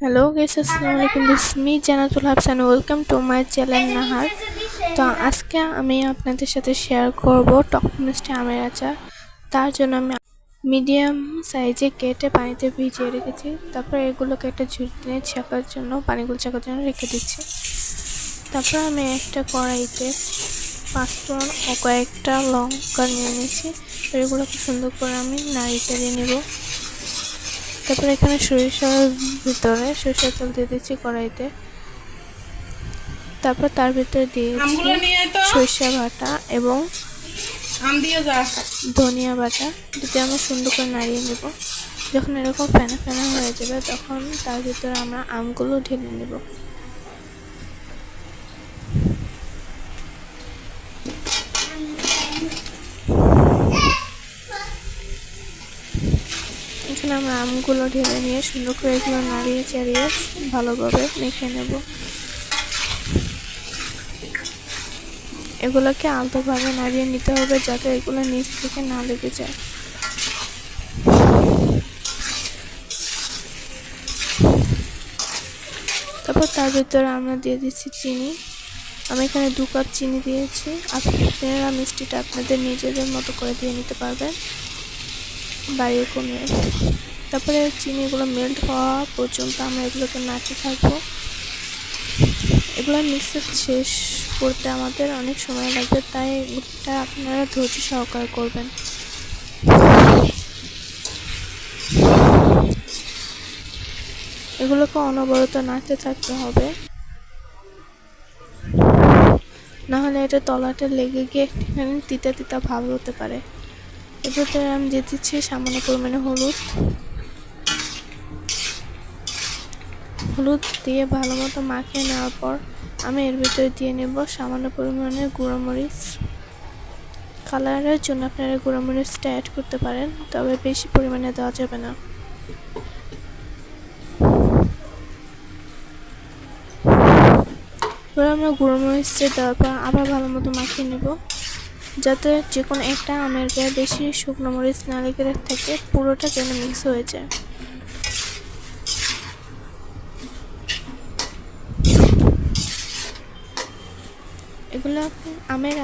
Hello guys আসসালামু আলাইকুম this me Jannatul Hafsan welcome to my channel Nahar তো আজকে আমি আপনাদের সাথে শেয়ার করব টক মিষ্টি আমের আচার তার জন্য আমি মিডিয়াম সাইজে কেটে পানিতে ভিজিয়ে রেখেছি। তারপর এগুলোকে একটা ঝুড়িতে ছাকার জন্য, পানিগুলো ছাকার জন্য রেখে দিচ্ছি। তারপর আমি একটা কড়াইতে পাঁচফোড়ন ও কয়েকটা লঙ্কা নিয়ে নিয়েছি এগুলোকে সুন্দর করে আমি নাড়ি চাড়িয়ে নেব। তারপর এখানে সরিষার ভিতরে সরিষার তেল দিয়ে দিচ্ছি কড়াইতে। তারপর তার ভিতরে দিয়েছি সরিষা বাটা এবং ধনিয়া বাটা। যদি আমরা সুন্দর করে নাড়িয়ে নেব। যখন এরকম ফেনা ফেনা হয়ে যাবে তখন তার ভিতরে আমরা আমগুলো ঢেলে নেব। এখানে আমরা আমগুলো ঢেলে নিয়ে সুন্দর করে এগুলো নাড়িয়ে চাড়িয়ে ভালোভাবে মেখে নেব। এগুলোকে আলতোভাবে নাড়িয়ে নিতে হবে যাতে এগুলো নিচ থেকে না লেগে যায়। তারপর তার ভিতরে আমরা দিয়ে দিচ্ছি চিনি। আমি এখানে দু কাপ চিনি দিয়েছি। আপনারা মিষ্টিটা আপনাদের নিজেদের মতো করে দিয়ে নিতে পারবেন। বাড়িয়ে কমিয়ে তারপরে চিনিগুলো মেল্ট হওয়া পর্যন্ত আমরা এগুলোকে নাচে থাকব। এগুলো মিক্সার শেষ করতে আমাদের অনেক সময় লাগবে, তাই এটা আপনারা ধৈর্য সহকার করবেন। এগুলোকে অনবরত নাড়তে থাকতে হবে। নাহলে এটা তলাটা লেগে গিয়ে তিতা তিতা ভাব হতে পারে। এর ভিতরে আমি দিয়ে দিচ্ছি সামান্য পরিমাণে হলুদ। হলুদ দিয়ে ভালো মতো মাখিয়ে নেওয়ার পর আমি এর ভিতরে দিয়ে নেব সামান্য পরিমাণে গুঁড়ো মরিচ কালারের জন্য আপনারা গুঁড়ো মরিচটা অ্যাড করতে পারেন, তবে বেশি পরিমাণে দেওয়া যাবে না। এবার আমরা গুঁড়ো মরিচে দেওয়ার পর আবার ভালো মতো মাখিয়ে নেব। যাতে যে কোনো একটা আমের গায়ে বেশি শুকনো মরিচ না লেগে থাকে, পুরোটা যেন মিক্স হয়ে যায়। এগুলো আমের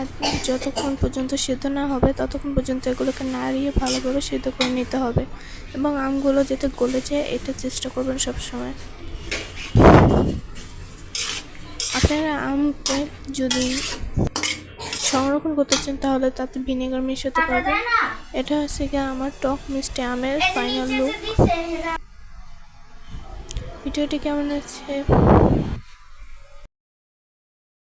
যতক্ষণ পর্যন্ত সিদ্ধ না হবে, ততক্ষণ পর্যন্ত এগুলোকে নাড়িয়ে ভালোভাবে সিদ্ধ করে নিতে হবে এবং আমগুলো যাতে গলে যায় এটা চেষ্টা করবেন সবসময়। আপনারা আমকে যদি সংরক্ষণ করতে চান, তাহলে তাতে ভিনেগার মিশাতে পারবেন। এটা হচ্ছে কি আমার টক মিষ্টি আমের ফাইনাল লুক ভিডিওটি কেমন আছে